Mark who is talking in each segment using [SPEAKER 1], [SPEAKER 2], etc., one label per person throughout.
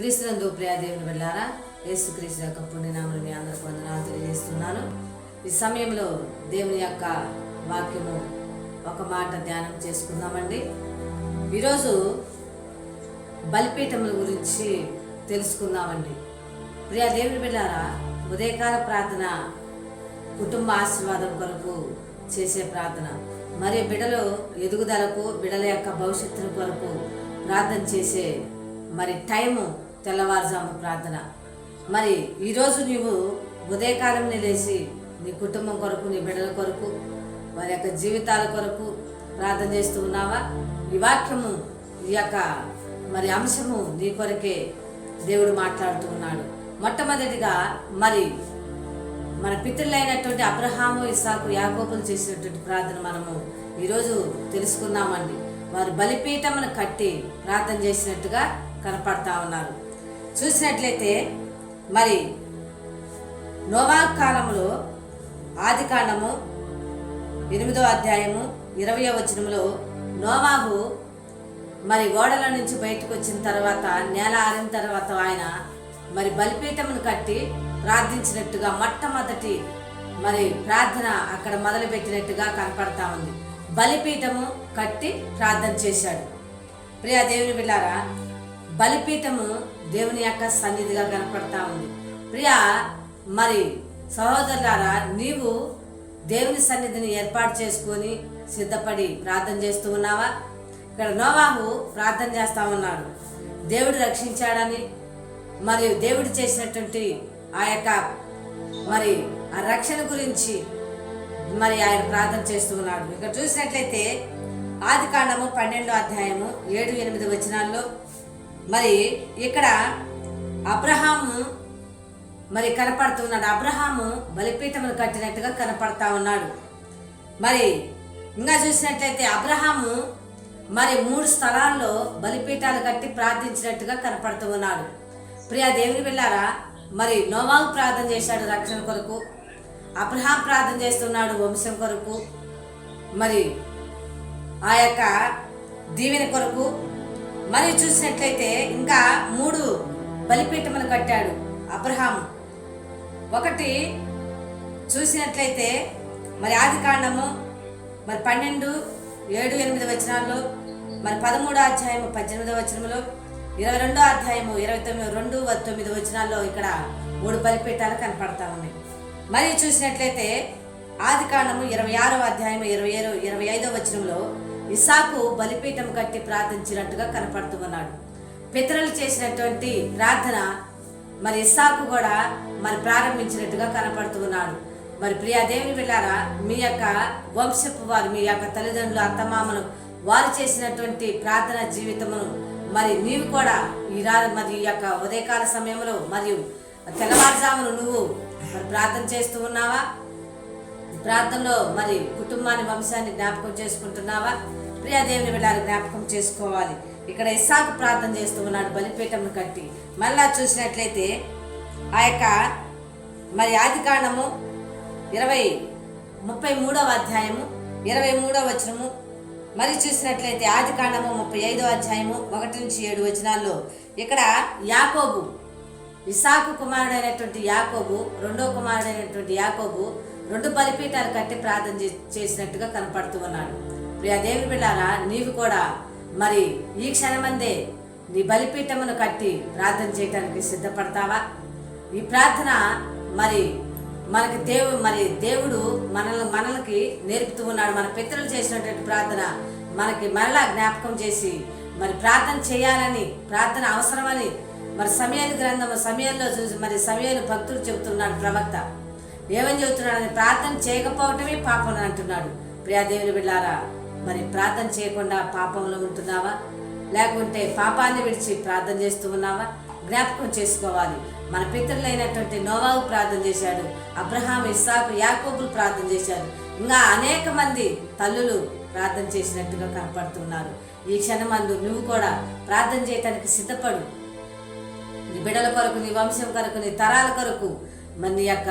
[SPEAKER 1] క్రీస్తునందు ప్రియ దేవుని వెళ్ళారా యేసు క్రీస్తు యొక్క పుణ్యనామని మీ అందరికీ వందనాలు తెలియజేస్తున్నాను. ఈ సమయంలో దేవుని యొక్క వాక్యము ఒక మాట ధ్యానం చేసుకుందామండి. ఈరోజు బలిపీఠముల గురించి తెలుసుకుందామండి. ప్రియా దేవుని బిడ్డారా ఉదయకాల ప్రార్థన కుటుంబ ఆశీర్వాదం కొరకు చేసే ప్రార్థన మరియు బిడలు ఎదుగుదలకు బిడల యొక్క భవిష్యత్తు కొరకు ప్రార్థన చేసే మరి టైము తెల్లవారుజాము ప్రార్థన. మరి ఈరోజు నీవు ఉదయకాలం లేచి నీ కుటుంబం కొరకు నీ బిడ్డల కొరకు వారి యొక్క జీవితాల కొరకు ప్రార్థన చేస్తూ ఉన్నావా? ఈ వాక్యము ఈ యొక్క మరి అంశము నీ కొరకే దేవుడు మాట్లాడుతూ ఉన్నాడు. మొట్టమొదటిగా మరి మన పితృలైనటువంటి అబ్రహాము ఇసాకు యాకోబులు చేసినటువంటి ప్రార్థన మనము ఈరోజు తెలుసుకుందామండి వారు బలిపీఠమును కట్టి ప్రార్థన చేసినట్టుగా కనపడతా ఉన్నారు. చూసినట్లయితే మరి నోవా కాలంలో ఆది కాండము ఎనిమిదో అధ్యాయము ఇరవయో వచనంలో నోవాహు మరి ఓడల నుంచి బయటకు వచ్చిన తర్వాత నేల ఆరిన తర్వాత ఆయన మరి బలిపీఠమును కట్టి ప్రార్థించినట్టుగా మొట్టమొదటి మరి ప్రార్థన అక్కడ మొదలుపెట్టినట్టుగా కనపడతా ఉంది. బలిపీఠము కట్టి ప్రార్థన చేశాడు. ప్రియా దేవుని బిళ్ళారా బలిపీఠము దేవుని యొక్క సన్నిధిగా కనపడతా ఉంది. ప్రియా మరి సహోదరులారా నీవు దేవుని సన్నిధిని ఏర్పాటు చేసుకొని సిద్ధపడి ప్రార్థన చేస్తూ ఉన్నావా? ఇక్కడ నోవాహు ప్రార్థన చేస్తా ఉన్నాడు. దేవుడు రక్షించాడని మరియు దేవుడు చేసినటువంటి ఆ యొక్క మరి ఆ రక్షణ గురించి మరి ఆయన ప్రార్థన చేస్తూ ఉన్నాడు. ఇక్కడ చూసినట్లయితే ఆది కాండము పన్నెండో అధ్యాయము ఏడు ఎనిమిది వచనాల్లో మరి ఇక్కడ అబ్రహాము మరి కనపడుతున్నాడు. అబ్రహాము బలిపీఠమును కట్టినట్టుగా కనపడతా ఉన్నాడు. మరి ఇంకా చూసినట్లయితే అబ్రహాము మరి మూడు స్థలాల్లో బలిపీఠాలు కట్టి ప్రార్థించినట్టుగా కనపడుతూ ఉన్నాడు. ప్రియా దేవుని వెళ్ళారా మరి నోవాకు ప్రార్థన చేశాడు రక్షణ కొరకు అబ్రహాం ప్రార్థన చేస్తున్నాడు వంశం కొరకు మరి ఆ యొక్క దీవెన కొరకు మరి చూసినట్లయితే ఇంకా మూడు బలిపీఠములు కట్టాడు అబ్రహాం ఒకటి చూసినట్లయితే మరి ఆది కాండము మరి పన్నెండు ఏడు ఎనిమిది వచనాల్లో మరి పదమూడో అధ్యాయము పద్దెనిమిదో వచనంలో ఇరవై రెండో అధ్యాయము ఇరవై తొమ్మిది రెండు తొమ్మిది వచనాల్లో ఇక్కడ మూడు బలిపీఠాలు కనపడతా ఉన్నాయి. మరి చూసినట్లయితే ఆది కాండము ఇరవై ఆరో అధ్యాయము ఇరవై ఏడు ఇరవై ఐదో వచనంలో ఇసాకు బలిపీఠం కట్టి ప్రార్థించినట్టుగా కనపడుతూ ఉన్నాడు పితరులు చేసినటువంటి ప్రార్థన మరి ఇసాకు కూడా మరి ప్రారంభించినట్టుగా కనపడుతూ ఉన్నాడు మరి ప్రియా దేవుని వెళ్ళారా మీ యొక్క వంశపు వారు మీ యొక్క తల్లిదండ్రులు అత్తమామలు వారు చేసినటువంటి ప్రార్థన జీవితమును మరి నీవు కూడా ఈ రా మరి ఈ యొక్క ఉదయకాల సమయంలో మరియు తెల్లవారుజామును నువ్వు మరి ప్రార్థన చేస్తూ ఉన్నావా? ప్రార్థనలో మరి కుటుంబాన్ని వంశాన్ని జ్ఞాపకం చేసుకుంటున్నావా? ప్రియాదేవిని వెళ్ళాలి జ్ఞాపకం చేసుకోవాలి. ఇక్కడ ఇసాకు ప్రార్థన చేస్తూ ఉన్నాడు బలిపీఠంను కట్టి. మళ్ళా చూసినట్లయితే ఆ యొక్క మరి ఆది కాండము ఇరవై ముప్పై మూడవ అధ్యాయము ఇరవై మూడవ వచనము. మరి చూసినట్లయితే ఆది కాండము ముప్పై ఐదవ అధ్యాయము ఒకటి నుంచి ఏడు వచనాల్లో ఇక్కడ యాకోబు ఇసాకు కుమారుడైనటువంటి యాకోబు రెండో కుమారుడైనటువంటి యాకోబు రెండు బలిపీఠాలు కట్టి ప్రార్థన చేసినట్టుగా కనపడుతూ ఉన్నాడు. ప్రియా దేవి బిళ్ళారా నీవు కూడా మరి ఈ క్షణమందే నీ బలిపీఠమును కట్టి ప్రార్థన చేయడానికి సిద్ధపడతావా? ఈ ప్రార్థన మరి మనకి దేవు మరి దేవుడు మనల్ని మనలకి నేర్పుతూ ఉన్నాడు. మన పితరులు చేసినటువంటి ప్రార్థన మనకి మరలా జ్ఞాపకం చేసి మరి ప్రార్థన చేయాలని ప్రార్థన అవసరమని మరి సమయాన్ని గ్రంథం సమయంలో చూసి మరి సమయాలు భక్తులు చెబుతున్నాడు ప్రవక్త. ఏమని చెబుతున్నాడని ప్రార్థన చేయకపోవటమే పాపం అని అంటున్నాడు. ప్రియాదేవిని బిళ్ళారా మరి ప్రార్థన చేయకుండా పాపంలో ఉంటున్నావా? లేకుంటే పాపాన్ని విడిచి ప్రార్థన చేస్తూ ఉన్నావా? జ్ఞాపకం చేసుకోవాలి. మన పితరులైనటువంటి నోవాకు ప్రార్థన చేశాడు. అబ్రహాం ఇస్సాకు యాకోబులు ప్రార్థన చేశాడు. ఇంకా అనేక మంది తల్లులు ప్రార్థన చేసినట్టుగా కనపడుతున్నారు. ఈ క్షణమందు నువ్వు కూడా ప్రార్థన చేయటానికి సిద్ధపడు. నీ బిడ్డల కొరకు నీ వంశం కొరకు నీ తరాల కొరకు మన యొక్క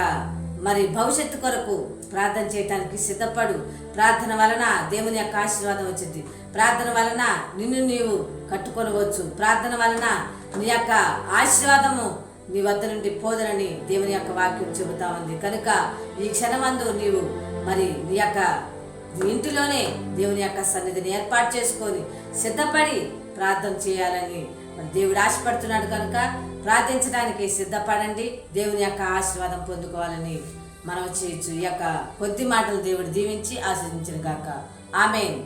[SPEAKER 1] మరి భవిష్యత్తు కొరకు ప్రార్థన చేయటానికి సిద్ధపడు. ప్రార్థన వలన దేవుని యొక్క ఆశీర్వాదం వచ్చింది. ప్రార్థన వలన నిన్ను నీవు కట్టుకొనవచ్చు. ప్రార్థన వలన నీ యొక్క ఆశీర్వాదము నీ వద్ద నుండి పోదనని దేవుని యొక్క వాక్యం చెబుతా ఉంది. కనుక ఈ క్షణమందు నీవు మరి నీ యొక్క ఇంటిలోనే దేవుని యొక్క సన్నిధిని ఏర్పాటు చేసుకొని సిద్ధపడి ప్రార్థన చేయాలని మరి దేవుడు ఆశపడుతున్నాడు కనుక ప్రార్థించడానికి సిద్ధపడండి. దేవుని యొక్క ఆశీర్వాదం పొందుకోవాలని మనం చేయొచ్చు. ఈ యొక్క కొద్ది మాటలు దేవుడు దీవించి ఆశీర్వదించిన గాక. ఆమె